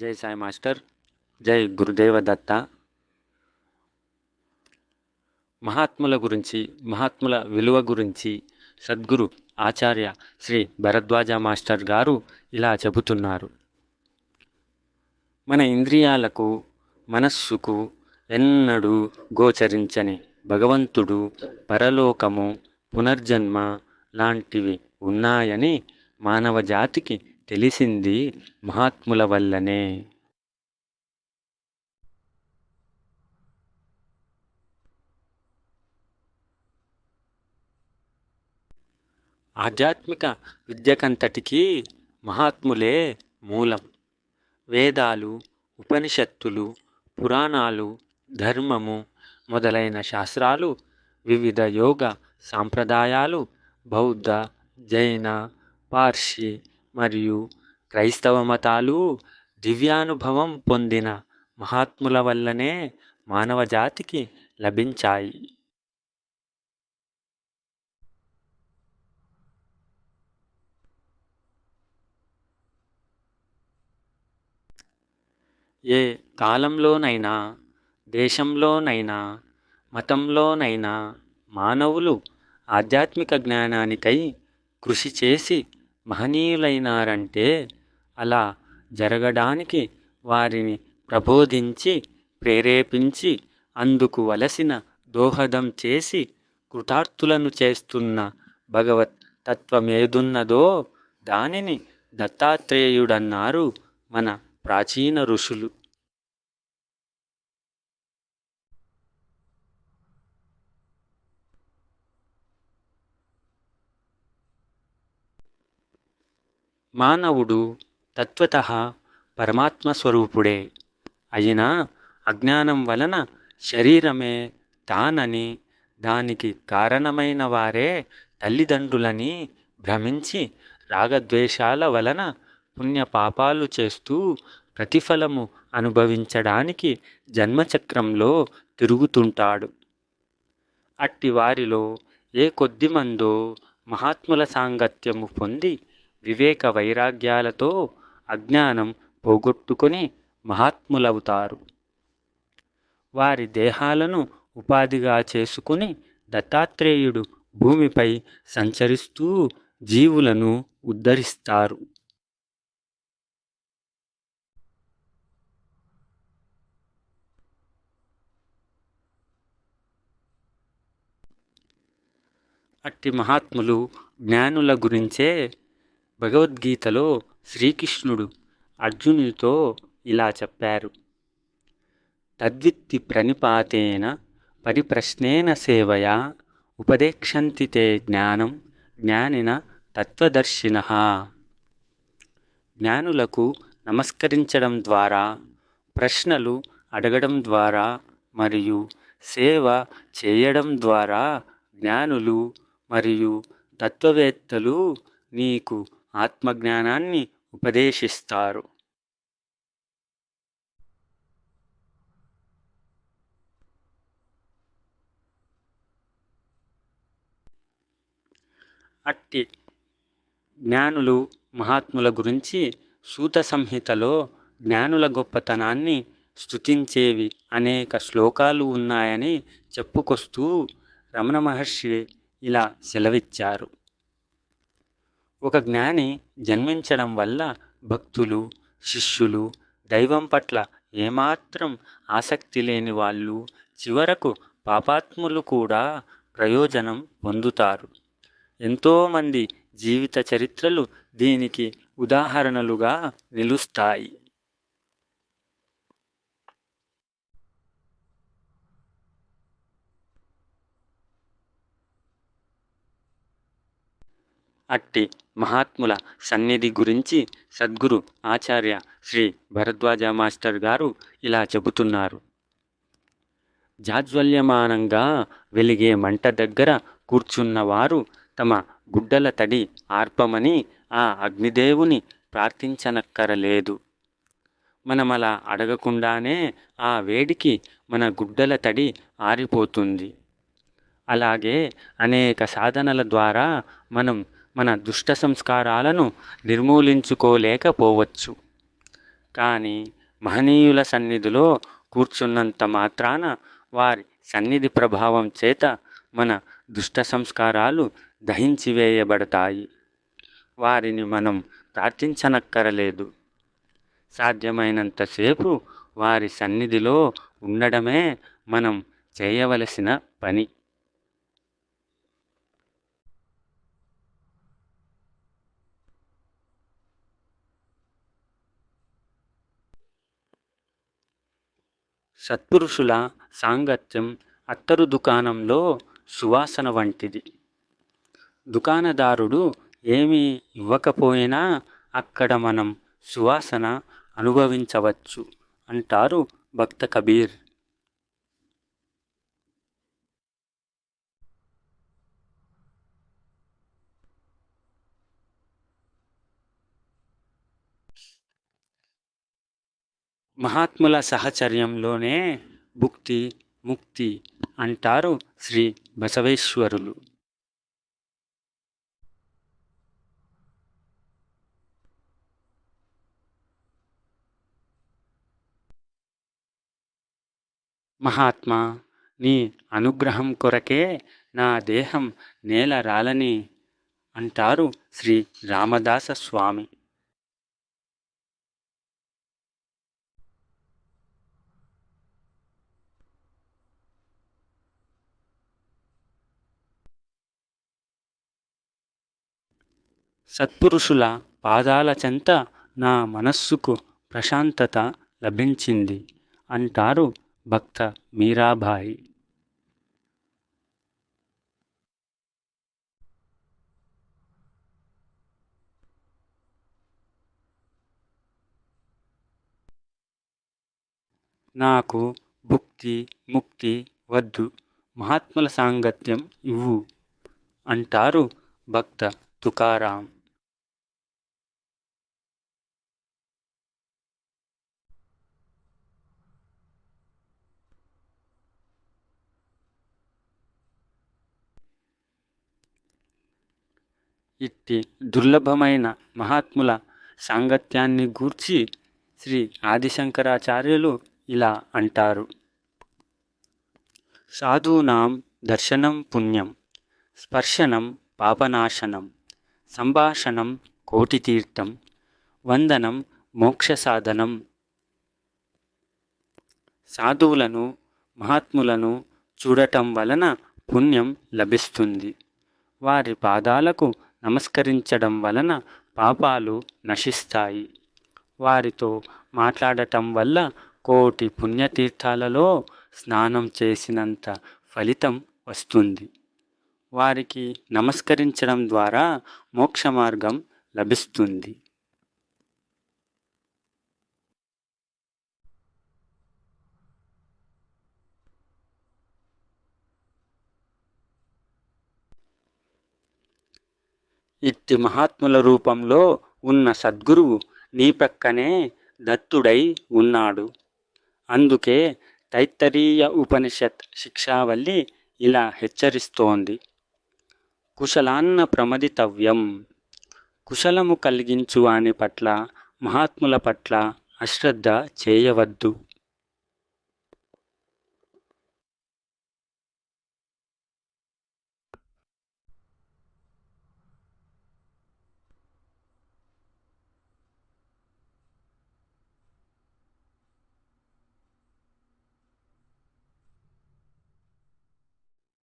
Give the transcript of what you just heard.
జై సాయి మాస్టర్ జై గురుదేవ దత్త. మహాత్ముల గురించి మహాత్ముల విలువ గురించి సద్గురు ఆచార్య శ్రీ భరద్వాజ మాస్టర్ గారు ఇలా చెబుతున్నారు. మన ఇంద్రియాలకు మనస్సుకు ఎన్నడూ గోచరించని భగవంతుడు పరలోకము పునర్జన్మ లాంటివి ఉన్నాయని మానవ జాతికి తెలిసింది మహాత్ముల వల్లనే. ఆధ్యాత్మిక విద్యకంతటికీ మహాత్ములే మూలం. వేదాలు ఉపనిషత్తులు పురాణాలు ధర్మము మొదలైన శాస్త్రాలు వివిధ యోగ సాంప్రదాయాలు బౌద్ధ జైన పార్షి మరియు క్రైస్తవ మతాలు దివ్యానుభవం పొందిన మహాత్ముల వల్లనే మానవ జాతికి లభించాయి. ఏ కాలంలోనైనా దేశంలోనైనా మతంలోనైనా మానవులు ఆధ్యాత్మిక జ్ఞానానికై కృషి చేసి మహనీయులైనారంటే అలా జరగడానికి వారిని ప్రబోధించి ప్రేరేపించి అందుకు వలసిన దోహదం చేసి కృతార్థులను చేస్తున్న భగవత్ తత్వమేదున్నదో దానిని దత్తాత్రేయుడన్నారు మన ప్రాచీన ఋషులు. మానవుడు తత్వత పరమాత్మ స్వరూపుడే అయినా అజ్ఞానం వలన శరీరమే తానని దానికి కారణమైన వారే తల్లిదండ్రులని భ్రమించి రాగద్వేషాల వలన పుణ్యపాపాలు చేస్తూ ప్రతిఫలము అనుభవించడానికి జన్మచక్రంలో తిరుగుతుంటాడు. అట్టి వారిలో ఏ కొద్ది మందో మహాత్ముల సాంగత్యము పొంది వివేక వైరాగ్యాలతో అజ్ఞానం పోగొట్టుకొని మహాత్ములవుతారు. వారి దేహాలను ఉపాధిగా చేసుకుని దత్తాత్రేయుడు భూమిపై సంచరిస్తూ జీవులను ఉద్ధరిస్తారు. అట్టి మహాత్ములు జ్ఞానుల గురించే భగవద్గీతలో శ్రీకృష్ణుడు అర్జునుడితో ఇలా చెప్పారు. తద్విత్తి ప్రణిపాతేన పరిప్రశ్నేన సేవయా ఉపదేక్షంతి తే జ్ఞానం జ్ఞానిన తత్వదర్శిన. జ్ఞానులకు నమస్కరించడం ద్వారా ప్రశ్నలు అడగడం ద్వారా మరియు సేవ చేయడం ద్వారా జ్ఞానులు మరియు తత్వవేత్తలు నీకు ఆత్మజ్ఞానాన్ని ఉపదేశిస్తారు. అట్టి జ్ఞానులు మహాత్ముల గురించి సూత సంహితలో జ్ఞానుల గొప్పతనాన్ని స్తుతించేవి అనేక శ్లోకాలు ఉన్నాయని చెప్పుకొస్తూ రమణ మహర్షి ఇలా సెలవిచ్చారు. ఒక జ్ఞాని జన్మించడం వల్ల భక్తులు శిష్యులు దైవం పట్ల ఏమాత్రం ఆసక్తి లేని వాళ్ళు చివరకు పాపాత్ములు కూడా ప్రయోజనం పొందుతారు. ఎంతోమంది జీవిత చరిత్రలు దీనికి ఉదాహరణలుగా నిలుస్తాయి. అట్టి మహాత్ముల సన్నిధి గురించి సద్గురు ఆచార్య శ్రీ భరద్వాజ మాస్టర్ గారు ఇలా చెబుతున్నారు. జాజ్వల్యమానంగా వెలిగే మంట దగ్గర కూర్చున్నవారు తమ గుడ్డల తడి ఆర్పమని ఆ అగ్నిదేవుని ప్రార్థించనక్కరలేదు. మనం అలా అడగకుండానే ఆ వేడికి మన గుడ్డల తడి ఆరిపోతుంది. అలాగే అనేక సాధనల ద్వారా మనం మన దుష్ట సంస్కారాలను నిర్మూలించుకోలేకపోవచ్చు. కానీ మహనీయుల సన్నిధిలో కూర్చున్నంత మాత్రాన వారి సన్నిధి ప్రభావం చేత మన దుష్ట సంస్కారాలు దహించివేయబడతాయి. వారిని మనం ప్రార్థించనక్కరలేదు. సాధ్యమైనంతసేపు వారి సన్నిధిలో ఉండడమే మనం చేయవలసిన పని. సత్పురుషుల సాంగత్యం అత్తరు దుకాణంలో సువాసన వంటిది. దుకాణదారుడు ఏమీ ఇవ్వకపోయినా అక్కడ మనం సువాసన అనుభవించవచ్చు అంటారు భక్త కబీర్. మహాత్ముల సహచర్యంలోనే భుక్తి ముక్తి అంటారు శ్రీ బసవేశ్వరులు. మహాత్మా నీ అనుగ్రహం కొరకే నా దేహం నేల రాలని అంటారు శ్రీ రామదాస స్వామి. సత్పురుషుల పాదాల చెంత నా మనస్సుకు ప్రశాంతత లభించింది అంటారు భక్త మీరాబాయి నాకు భుక్తి ముక్తి వద్దు మహాత్ముల సాంగత్యం ఇవ్వు అంటారు భక్త తుకారాం. ఇట్టి దుర్లభమైన మహాత్ముల సాంగత్యాన్ని గూర్చి శ్రీ ఆదిశంకరాచార్యులు ఇలా అంటారు. సాధూనాం దర్శనం పుణ్యం స్పర్శనం పాపనాశనం సంభాషణం కోటితీర్థం వందనం మోక్ష సాధనం సాధువులను మహాత్ములను చూడటం వలన పుణ్యం లభిస్తుంది. వారి పాదాలకు నమస్కరించడం వలన పాపాలు నశిస్తాయి. వారితో మాట్లాడటం వల్ల కోటి పుణ్యతీర్థాలలో స్నానం చేసినంత ఫలితం వస్తుంది. వారికి నమస్కరించడం ద్వారా మోక్ష మార్గం లభిస్తుంది. ఇట్టి మహాత్ముల రూపంలో ఉన్న సద్గురువు నీ ప్రక్కనే దత్తుడై ఉన్నాడు. అందుకే తైత్తరీయ ఉపనిషత్ శిక్షావల్లి ఇలా హెచ్చరిస్తోంది. కుశలాన్న ప్రమదితవ్యం. కుశలము కలిగించు వాని పట్ల మహాత్ముల పట్ల అశ్రద్ధ చేయవద్దు.